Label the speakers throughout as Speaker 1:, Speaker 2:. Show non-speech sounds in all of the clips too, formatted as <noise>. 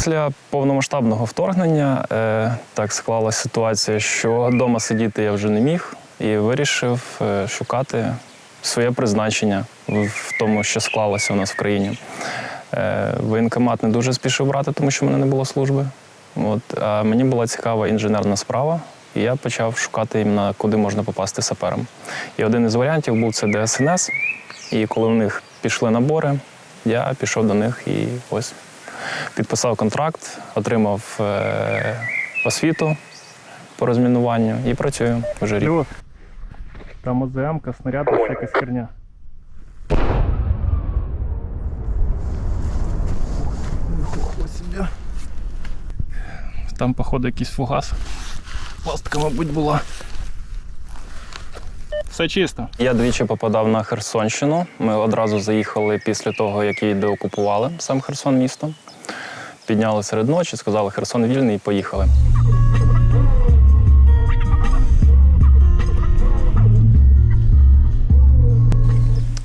Speaker 1: Після повномасштабного вторгнення е, так склалася ситуація, що вдома сидіти я вже не міг і вирішив е, шукати своє призначення в, тому, що склалося у нас в країні. Е, воєнкомат не дуже спішив брати, тому що в мене не було служби. От, а мені була цікава інженерна справа, і я почав шукати іменно, куди можна попасти сапером. І один із варіантів був це ДСНС. І коли в них пішли набори, я пішов до них і ось підписав контракт, отримав е, освіту по розмінуванню і працюю вже рік.
Speaker 2: Там ОЗМ, снаряди, всяка херня. Там, походу, якийсь фугас. Пластика, мабуть, була. Все чисто.
Speaker 1: Я двічі попадав на Херсонщину. Ми одразу заїхали після того, як її деокупували, сам Херсон місто. Підняли серед ночі, сказали Херсон вільний і поїхали.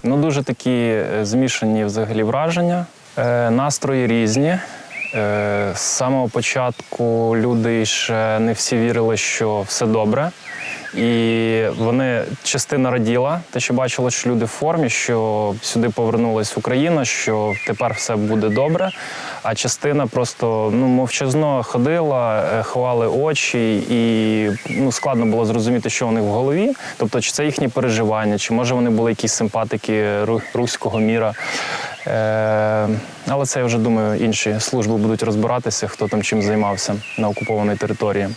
Speaker 1: Ну, дуже такі е, змішані взагалі враження. Е, настрої різні. Е, з самого початку люди ще не всі вірили, що все добре. І вони частина раділа, те, що бачила, що люди в формі, що сюди повернулась Україна, що тепер все буде добре. А частина просто ну, мовчазно ходила, е, ховали очі, і ну, складно було зрозуміти, що у них в голові. Тобто, чи це їхні переживання, чи може вони були якісь симпатики ру- руського міра. Е, але це я вже думаю, інші служби будуть розбиратися, хто там чим займався на окупованій території.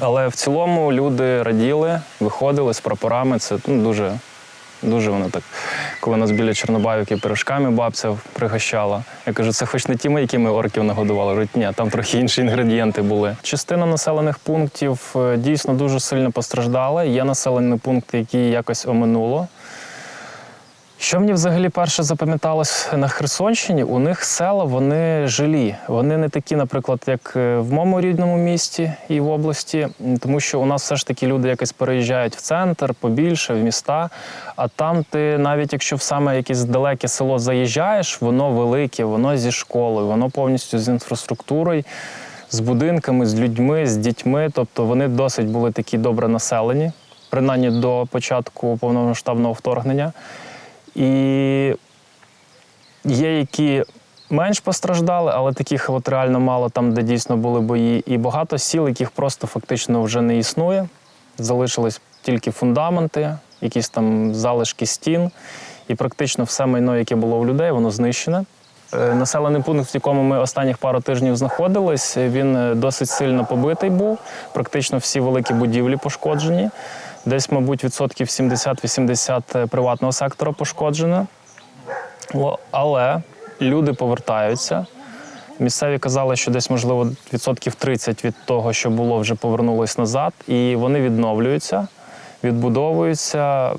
Speaker 1: Але в цілому люди раділи, виходили з прапорами. Це ну, дуже, дуже воно так. Коли нас біля Чорнобайки пирожками бабця пригощала. Я кажу, це хоч не ті ми, орків нагодували. Говорить, ні, там трохи інші інгредієнти були. Частина населених пунктів е, дійсно дуже сильно постраждала. Є населені пункти, які якось оминуло. Що мені взагалі перше запам'яталось на Херсонщині, у них села вони жилі. Вони не такі, наприклад, як е, в моєму рідному місті і в області, тому що у нас все ж таки люди якось переїжджають в центр, побільше, в міста. А там ти, навіть якщо в саме якесь далеке село заїжджаєш, воно велике, воно зі школою, воно повністю з інфраструктурою, з будинками, з людьми, з дітьми. Тобто вони досить були такі добре населені, принаймні до початку повномасштабного вторгнення. І є які менш постраждали, але таких от реально мало там, де дійсно були бої. І багато сіл, яких просто фактично вже не існує. Залишились тільки фундаменти, якісь там залишки стін. І практично все майно, яке було у людей, воно знищене. Е, Населений пункт, в якому ми останніх пару тижнів знаходились, він е, досить сильно побитий був. Практично всі великі будівлі пошкоджені. Десь, мабуть, відсотків 70-80 приватного сектора пошкоджено. Але люди повертаються. Місцеві казали, що десь, можливо, відсотків 30 від того, що було, вже повернулось назад, і вони відновлюються, відбудовуються,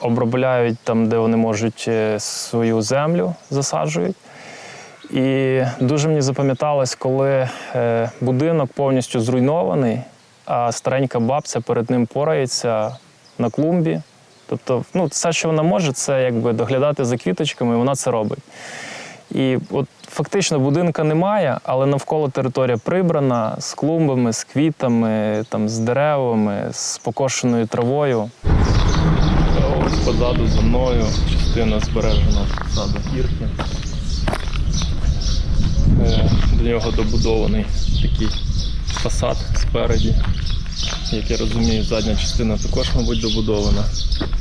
Speaker 1: обробляють там, де вони можуть е, свою землю, засаджують. І дуже мені запам'яталось, коли е, будинок повністю зруйнований, а старенька бабця перед ним порається на клумбі. Тобто, ну, все, що вона може, це якби доглядати за квіточками, і вона це робить. І от фактично будинка немає, але навколо територія прибрана з клумбами, з квітами, там, з деревами, з покошеною травою. Ось позаду за мною частина збережена позаду гірки. Е, До нього добудований такий фасад спереді. Як я розумію, задня частина також, мабуть, добудована,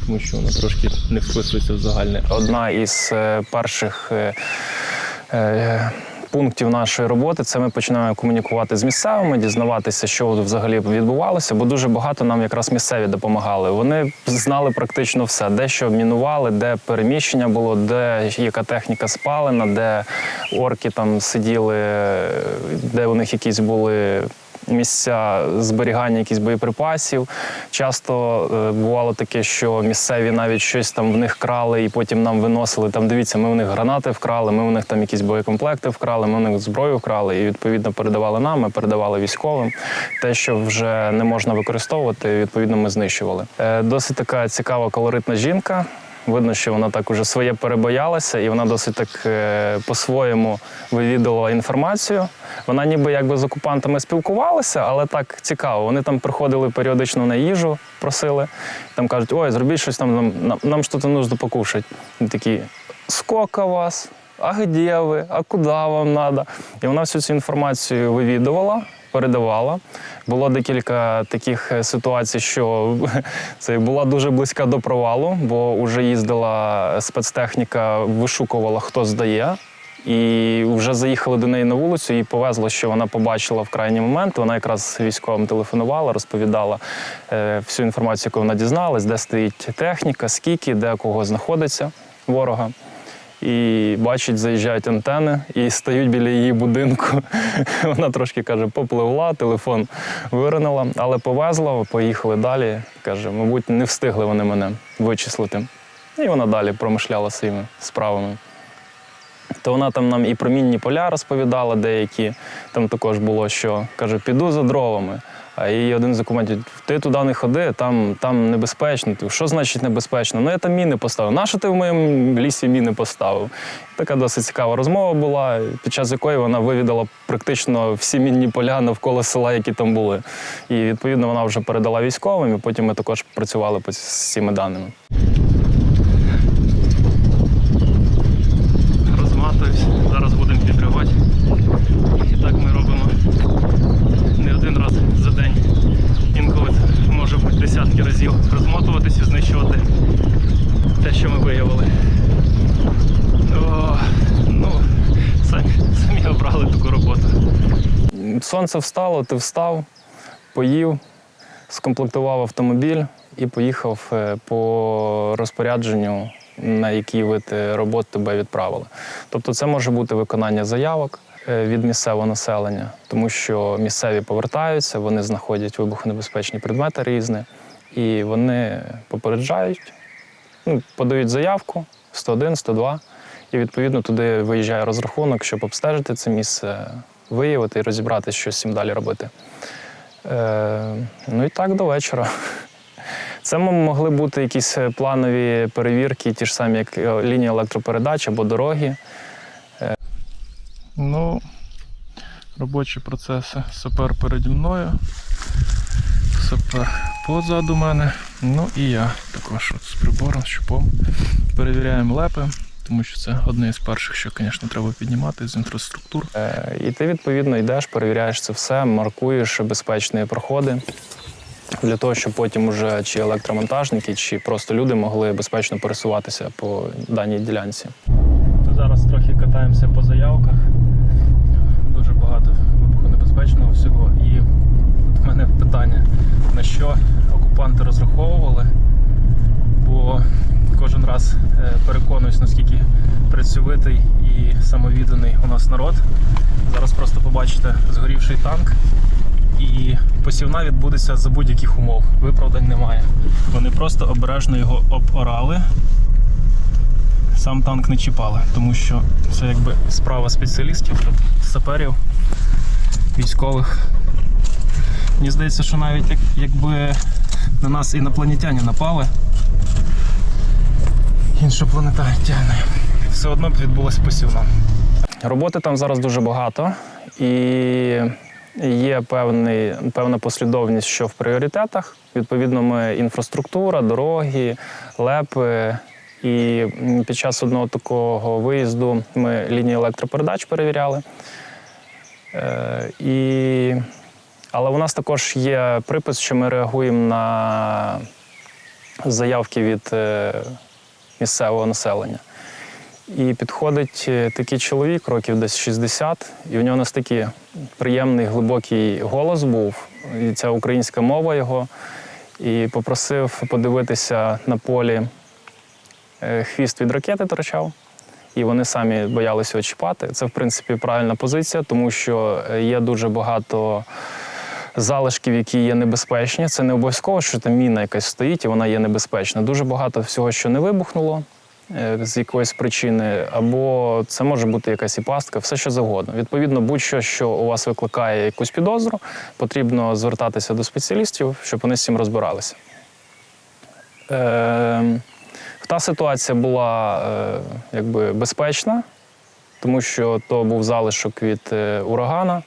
Speaker 1: тому що вона трошки не вписується в загальне. Одна із е, перших е, е, пунктів нашої роботи це ми починаємо комунікувати з місцевими, дізнаватися, що взагалі відбувалося, бо дуже багато нам якраз місцеві допомагали. Вони знали практично все, де що мінували, де переміщення було, де яка техніка спалена, де орки там сиділи, де у них якісь були місця зберігання якихось боєприпасів. Часто е, бувало таке, що місцеві навіть щось там в них крали і потім нам виносили. Там дивіться, ми в них гранати вкрали, ми в них там якісь боєкомплекти вкрали, ми в них зброю вкрали і відповідно передавали нам, ми передавали військовим. Те, що вже не можна використовувати, відповідно, ми знищували. Е, Досить така цікава колоритна жінка. Видно, що вона так уже своє перебоялася, і вона досить так е, по-своєму вивідувала інформацію. Вона ніби якби з окупантами спілкувалася, але так цікаво. Вони там приходили періодично на їжу, просили. Там кажуть, ой, зробіть щось там, нам, нам, нам щось нужно покушати. Вони такі, скільки вас? А де ви? А куди вам треба? І вона всю цю інформацію вивідувала, передавала. Було декілька таких е, ситуацій, що <laughs> це була дуже близька до провалу, бо вже їздила спецтехніка, вишукувала, хто здає. І вже заїхали до неї на вулицю, і повезло, що вона побачила в крайній момент. Вона якраз військовим телефонувала, розповідала е, всю інформацію, яку вона дізналась, де стоїть техніка, скільки, де кого знаходиться ворога. І бачить, заїжджають антени і стають біля її будинку. <laughs> Вона трошки каже, попливла, телефон виринула, але повезла, поїхали далі. Каже, мабуть, не встигли вони мене вичислити. І вона далі промишляла своїми справами. То вона там нам і про мінні поля розповідала деякі. Там також було, що каже, піду за дровами. А її один з окупантів, ти туди не ходи, там, там небезпечно. Ти, Що значить небезпечно? Ну я там міни поставив. Нащо ти в моєму лісі міни поставив? Така досить цікава розмова була, під час якої вона вивідала практично всі мінні поля навколо села, які там були. І відповідно вона вже передала військовим, і потім ми також працювали з цими даними. Розматуюсь, зараз будемо підривати. І так ми робимо не один раз за день. Інколи це може бути десятки разів розмотуватись і знищувати те, ми. О, ну, самі, самі обрали таку роботу. Сонце встало, ти встав, поїв, скомплектував автомобіль і поїхав е, по розпорядженню, на який вид е, робот тебе відправили. Тобто це може бути виконання заявок е, від місцевого населення, тому що місцеві повертаються, вони знаходять вибухонебезпечні предмети різні, і вони попереджають, ну, подають заявку 101, 102, і відповідно туди виїжджає розрахунок, щоб обстежити це місце, виявити і розібратися, що з цим далі робити. Е, ну і так до вечора. Це могли бути якісь е, планові перевірки, ті ж самі, як е, лінія електропередач або дороги.
Speaker 2: Ну, робочі процеси. Сапер переді мною. Сапер позаду мене. Ну і я також от з прибором, з щупом. Перевіряємо лепи, тому що це одне із перших, що, звісно, треба піднімати з інфраструктур.
Speaker 1: Е, І ти відповідно йдеш, перевіряєш це все, маркуєш безпечні проходи. Для того, щоб потім уже чи електромонтажники, чи просто люди могли безпечно пересуватися по даній ділянці. Зараз трохи катаємося по заявках. Дуже багато вибухонебезпечного всього. І от в мене питання, на що окупанти розраховували, бо кожен раз е, переконуюсь, наскільки працьовитий і самовідданий у нас народ. Зараз просто побачите згорівший танк, і посівна відбудеться за будь-яких умов. Виправдань немає. Вони просто обережно його оборали. Сам танк не чіпали, тому що це якби справа спеціалістів, тут саперів, військових. Мені здається, що навіть якби на нас інопланетяни напали, іншопланетяни, все одно б відбулася посівна. Роботи там зараз дуже багато, і є певний, певна послідовність, що в пріоритетах. Відповідно, ми інфраструктура, дороги, лепи. І під час одного такого виїзду ми лінії електропередач перевіряли. Е, і... Але у нас також є припис, що ми реагуємо на заявки від е, місцевого населення. І підходить е, такий чоловік, років десь 60, і у нього настільки приємний глибокий голос був, і ця українська мова його. І попросив подивитися на полі е, хвіст від ракети торчав, і вони самі боялися його чіпати. Це, в принципі, правильна позиція, тому що є дуже багато залишків, які є небезпечні. Це не обов'язково, що там міна якась стоїть і вона є небезпечна. Дуже багато всього, що не вибухнуло е, з якоїсь причини, або це може бути якась і пастка, все що завгодно. Відповідно, будь-що, що у вас викликає якусь підозру, потрібно звертатися до спеціалістів, щоб вони з цим розбиралися. Е, Та ситуація була е, якби безпечна, тому що то був залишок від е, урагана.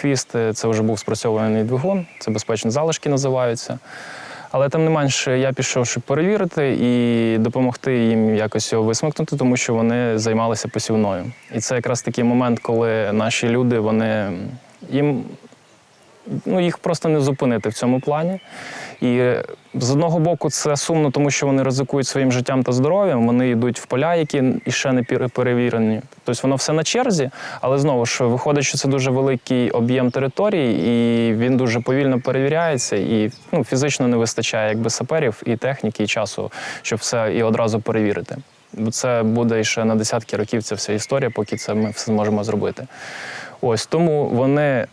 Speaker 1: Хвіст е, це вже був спрацьований двигун, це безпечні залишки називаються. Але тим не менше, я пішов, щоб перевірити і допомогти їм якось його висмикнути, тому що вони займалися посівною. І це якраз такий момент, коли наші люди вони їм ну, їх просто не зупинити в цьому плані. І е, з одного боку, це сумно, тому що вони ризикують своїм життям та здоров'ям. Вони йдуть в поля, які іще не перевірені. Тобто воно все на черзі, але знову ж виходить, що це дуже великий об'єм території, і він дуже повільно перевіряється. І ну, фізично не вистачає якби саперів і техніки, і часу, щоб все і одразу перевірити. Бо це буде ще на десятки років ця вся історія, поки це ми все зможемо зробити. Ось тому вони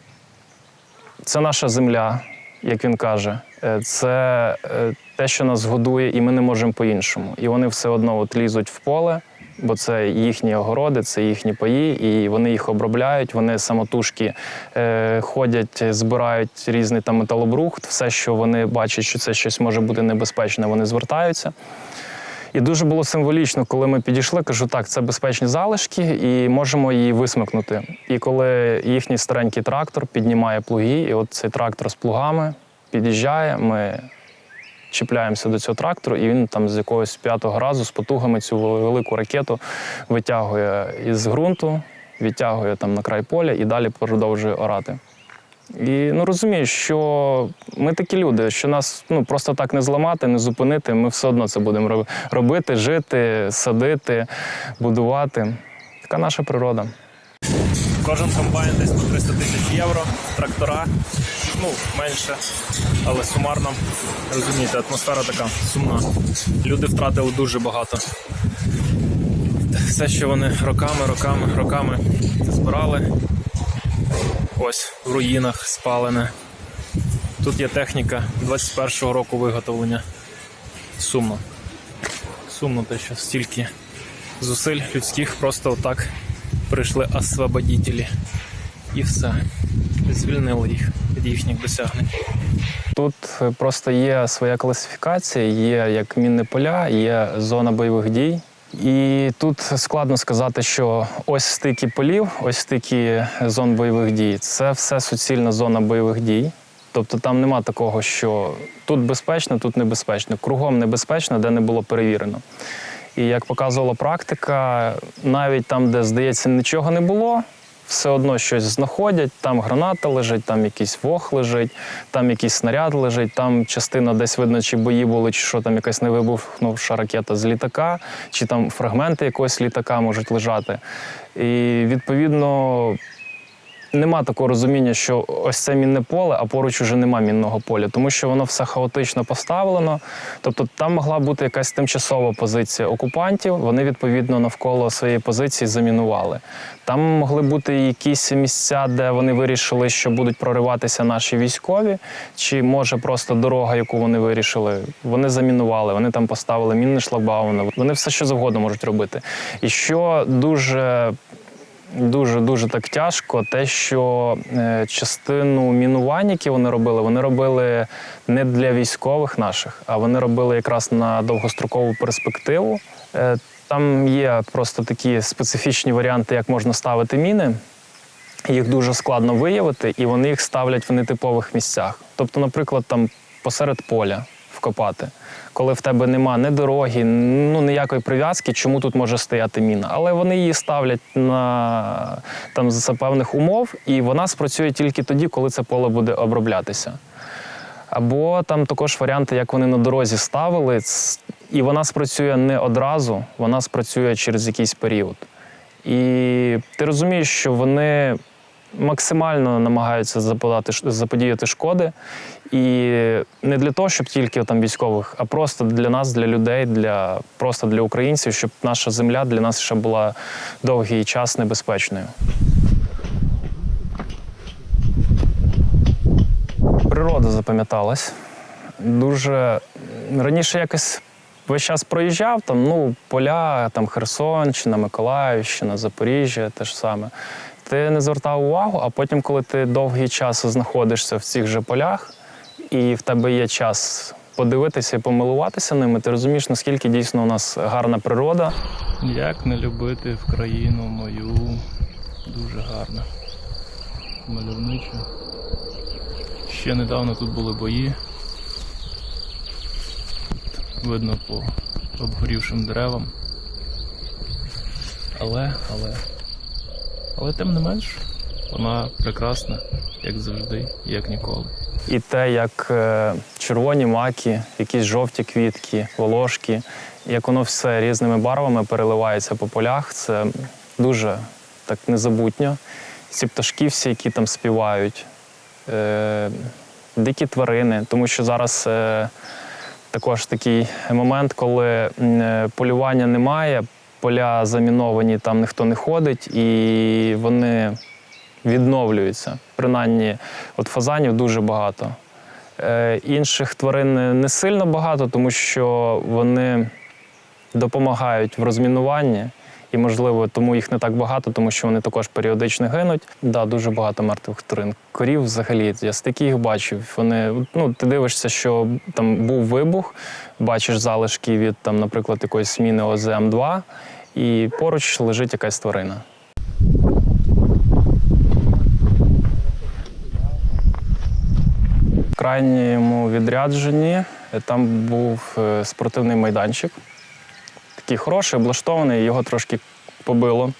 Speaker 1: це наша земля, як він каже. Е, Це е, те, що нас годує, і ми не можемо по-іншому. І вони все одно от лізуть в поле, бо це їхні огороди, це їхні паї, і вони їх обробляють. Вони самотужки е, ходять, збирають різний там металобрухт, все, що вони бачать, що це щось може бути небезпечне, вони звертаються. І дуже було символічно, коли ми підійшли, кажу, так, це безпечні залишки, і можемо її висмикнути. І коли їхній старенький трактор піднімає плуги, і от цей трактор з плугами під'їжджає, ми чіпляємося до цього трактору, і він там з якогось п'ятого разу з потугами цю велику ракету витягує із ґрунту, відтягує там на край поля і далі продовжує орати. І ну розумію, що ми такі люди, що нас ну просто так не зламати, не зупинити. Ми все одно це будемо робити, жити, садити, будувати. Така наша природа.
Speaker 2: Кожен комбайн десь по 300 тисяч євро, трактора, ну, менше, але сумарно, розумієте, атмосфера така сумна. Люди втратили дуже багато. Все, що вони роками, роками, роками збирали. Ось в руїнах спалене. Тут є техніка 21-го року виготовлення. Сумно. Сумно те, що стільки зусиль людських просто отак прийшли освободітелі. І все. Звільнили їх від їхніх досягнень.
Speaker 1: Тут просто є своя класифікація, є як мінні поля, є зона бойових дій. І тут складно сказати, що ось стики полів, ось стики зон бойових дій. Це все суцільна зона бойових дій. Тобто там нема такого, що тут безпечно, тут небезпечно. Кругом небезпечно, де не було перевірено. І як показувала практика, навіть там, де здається, нічого не було, все одно щось знаходять. Там граната лежить, там якийсь вог лежить, там якийсь снаряд лежить, там частина десь видно, чи бої були, чи що там якась не вибухнувша ракета з літака, чи там фрагменти якогось літака можуть лежати. І відповідно. Нема такого розуміння, що ось це мінне поле, а поруч уже нема мінного поля, тому що воно все хаотично поставлено. Тобто там могла бути якась тимчасова позиція окупантів. Вони відповідно навколо своєї позиції замінували. Там могли бути якісь місця, де вони вирішили, що будуть прориватися наші військові, чи може просто дорога, яку вони вирішили, вони замінували. Вони там поставили мінні шлагбауни. Вони все що завгодно можуть робити. І що дуже Дуже дуже так тяжко. Те, що е, частину мінувань, які вони робили, вони робили не для військових наших, а вони робили якраз на довгострокову перспективу. Е, там є просто такі специфічні варіанти, як можна ставити міни. Їх дуже складно виявити, і вони їх ставлять в нетипових місцях. Тобто, наприклад, там посеред поля вкопати, коли в тебе нема ні дороги, ну ніякої прив'язки, чому тут може стояти міна. Але вони її ставлять на там за певних умов, і вона спрацює тільки тоді, коли це поле буде оброблятися. Або там також варіанти, як вони на дорозі ставили, і вона спрацює не одразу, вона спрацює через якийсь період. І ти розумієш, що вони максимально намагаються заподати, заподіяти шкоди. І не для того, щоб тільки там військових, а просто для нас, для людей, для просто для українців, щоб наша земля для нас ще була довгий час небезпечною. Природа запам'яталась. Дуже раніше якось весь час проїжджав, там, ну, поля, там Херсонщина, Миколаївщина, Запоріжжя, те ж саме. Ти не звертав увагу, а потім, коли ти довгий час знаходишся в цих же полях, і в тебе є час подивитися і помилуватися ними, ти розумієш, наскільки дійсно у нас гарна природа.
Speaker 2: Як не любити в країну мою дуже гарно. Мальовничо. Ще недавно тут були бої. Видно по обгорівшим деревам. Але, але. Але тим не менш, вона прекрасна, як завжди, як ніколи.
Speaker 1: І те, як е, червоні маки, якісь жовті квітки, волошки, як воно все різними барвами переливається по полях, це дуже так незабутньо. Ці пташки всі, які там співають, е, дикі тварини, тому що зараз е, також такий момент, коли полювання немає, поля заміновані, там ніхто не ходить, і вони відновлюються. Принаймні, от фазанів дуже багато. Е, інших тварин не сильно багато, тому що вони допомагають в розмінуванні. І, можливо, тому їх не так багато, тому що вони також періодично гинуть. Да, дуже багато мертвих тварин. Корів взагалі, я стільки їх бачив. Вони, ну, ти дивишся, що там був вибух, бачиш залишки від, там, наприклад, якоїсь міни ОЗМ-2, і поруч лежить якась тварина. В крайньому відрядженні там був е, спортивний майданчик. Такий хороший, облаштований, його трошки побило.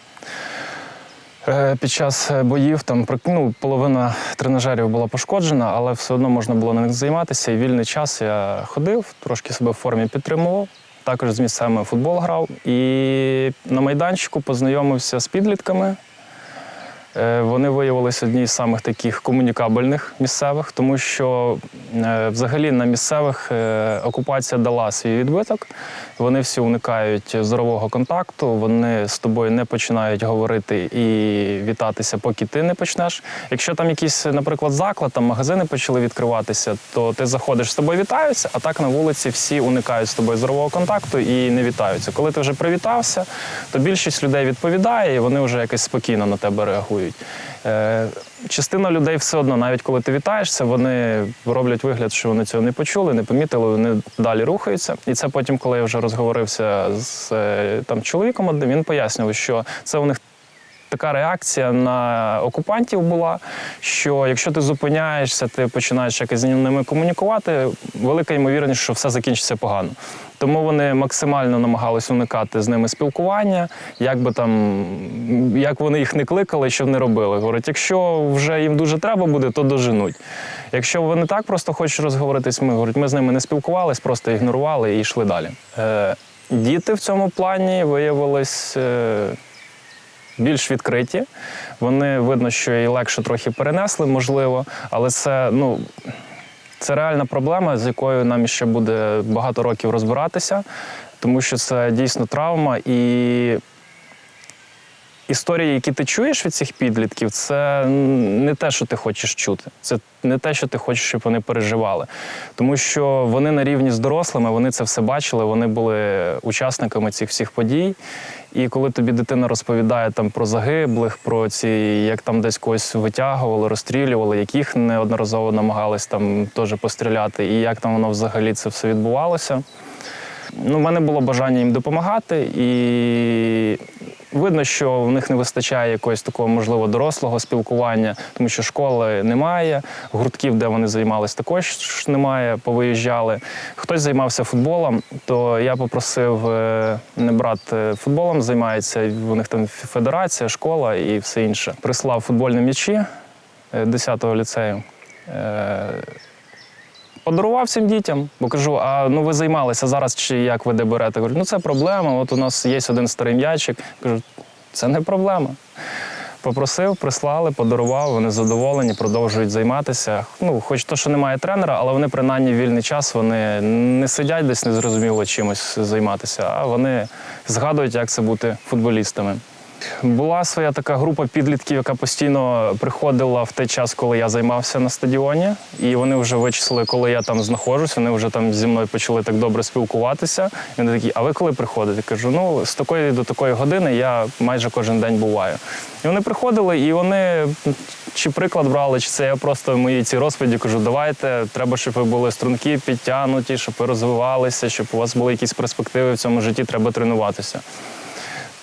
Speaker 1: Е, Під час е, боїв там ну, половина тренажерів була пошкоджена, але все одно можна було на них займатися. І вільний час я ходив, трошки себе в формі підтримував. Також з місцями футбол грав. І на майданчику познайомився з підлітками. Е, Вони виявилися одні з самих таких комунікабельних місцевих, тому що е, взагалі на місцевих е, окупація дала свій відбиток. Вони всі уникають зорового контакту, вони з тобою не починають говорити і вітатися, поки ти не почнеш. Якщо там якийсь, наприклад, заклад, там магазини почали відкриватися, то ти заходиш з тобою вітаються, а так на вулиці всі уникають з тобою зорового контакту і не вітаються. Коли ти вже привітався, то більшість людей відповідає, і вони вже якось спокійно на тебе реагують. Е, частина людей все одно, навіть коли ти вітаєшся, вони роблять вигляд, що вони цього не почули, не помітили, вони далі рухаються. І це потім, коли я вже розговорився з е, там чоловіком він пояснював, що це у них така реакція на окупантів була, що якщо ти зупиняєшся, ти починаєш якось з ними комунікувати, велика ймовірність, що все закінчиться погано. Тому вони максимально намагалися уникати з ними спілкування, як би там, як вони їх не кликали, що не робили. Говорять, якщо вже їм дуже треба буде, то доженуть. Якщо вони так просто хочуть розговоритись, ми говорять, ми з ними не спілкувались, просто ігнорували і йшли далі. Е, діти в цьому плані виявились. Е, більш відкриті. Вони видно, що і легше трохи перенесли, можливо, але це ну. Це реальна проблема, з якою нам ще буде багато років розбиратися, тому що це дійсно травма. І історії, які ти чуєш від цих підлітків, це не те, що ти хочеш чути. Це не те, що ти хочеш, щоб вони переживали. Тому що вони на рівні з дорослими, вони це все бачили, вони були учасниками цих всіх подій. І коли тобі дитина розповідає там про загиблих, про ці, як там десь когось витягували, розстрілювали, яких неодноразово намагались там теж постріляти, і як там воно взагалі це все відбувалося. Ну, в мене було бажання їм допомагати, і видно, що в них не вистачає якогось такого, можливо, дорослого спілкування, тому що школи немає, гуртків, де вони займалися, також немає, повиїжджали. Хтось займався футболом, то я попросив е, не брат е, футболом займається, у них там федерація, школа і все інше. Прислав футбольні м'ячі е, 10-го ліцею. Подарував цим дітям, бо кажу: а ну ви займалися зараз чи як ви де берете? Ну це проблема. От у нас є один старий м'ячик. Кажу, це не проблема. Попросив, прислали, подарував, вони задоволені, продовжують займатися. Ну, хоч то, що немає тренера, але вони принаймні вільний час вони не сидять десь незрозуміло чимось займатися, а вони згадують, як це бути футболістами. Була своя така група підлітків, яка постійно приходила в той час, коли я займався на стадіоні. І вони вже вичислили, коли я там знаходжусь. Вони вже там зі мною почали так добре спілкуватися. І вони такі, а ви коли приходите? Я кажу, ну з такої до такої години я майже кожен день буваю. І вони приходили, і вони чи приклад брали, чи це я просто в моїй цій розповіді кажу, давайте, треба, щоб ви були струнки, підтягнуті, щоб ви розвивалися, щоб у вас були якісь перспективи в цьому житті, треба тренуватися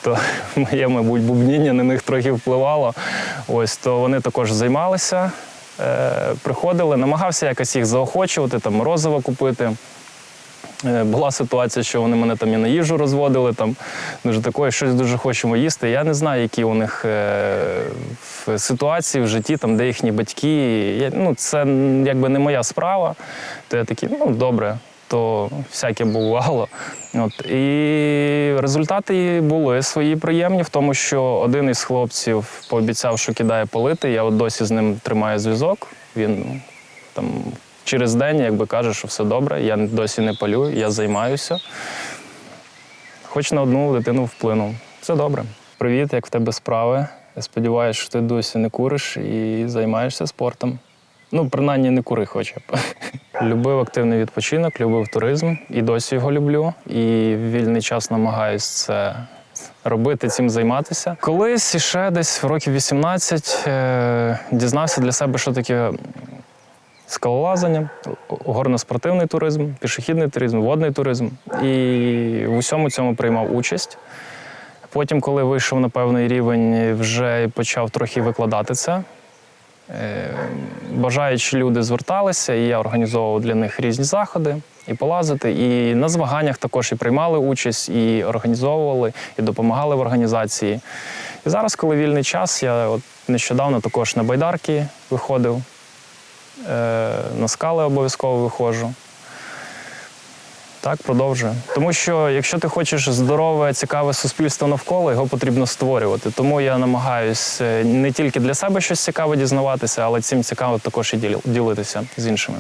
Speaker 1: то <laughs> моє, мабуть, бубніння на них трохи впливало. Ось то вони також займалися, е, приходили, намагався якось їх заохочувати, там морозиво купити. Е, Була ситуація, що вони мене там і на їжу розводили, там дуже такое, щось дуже хочемо їсти. Я не знаю, які у них е, ситуації в житті, там, де їхні батьки. Я, ну, це якби не моя справа. То я такий, ну добре, то всяке бувало. От. І результати були свої приємні в тому, що один із хлопців пообіцяв, що кидає полити. Я от досі з ним тримаю зв'язок. Він там через день якби каже, що все добре, я досі не палю, я займаюся. Хоч на одну дитину вплинув. Це добре. Привіт, як в тебе справи? Я сподіваюся, що ти досі не куриш і займаєшся спортом. Ну, принаймні, не кури хоча б. Любив активний відпочинок, любив туризм і досі його люблю. І вільний час намагаюсь це робити, цим займатися. Колись ще десь в років 18 е, дізнався для себе, що таке скалолазання, горно-спортивний туризм, пішохідний туризм, водний туризм. І в усьому цьому приймав участь. Потім, коли вийшов на певний рівень, вже почав трохи викладати це. Е, Бажаючі люди зверталися, і я організовував для них різні заходи і полазити. І на змаганнях також і приймали участь, і організовували, і допомагали в організації. І зараз, коли вільний час, я от нещодавно також на байдарки виходив, е, на скали обов'язково виходжу. Так, продовжую. Тому що якщо ти хочеш здорове, цікаве суспільство навколо, його потрібно створювати. Тому я намагаюся не тільки для себе щось цікаве дізнаватися, але цим цікаво також і діл- ділитися з іншими.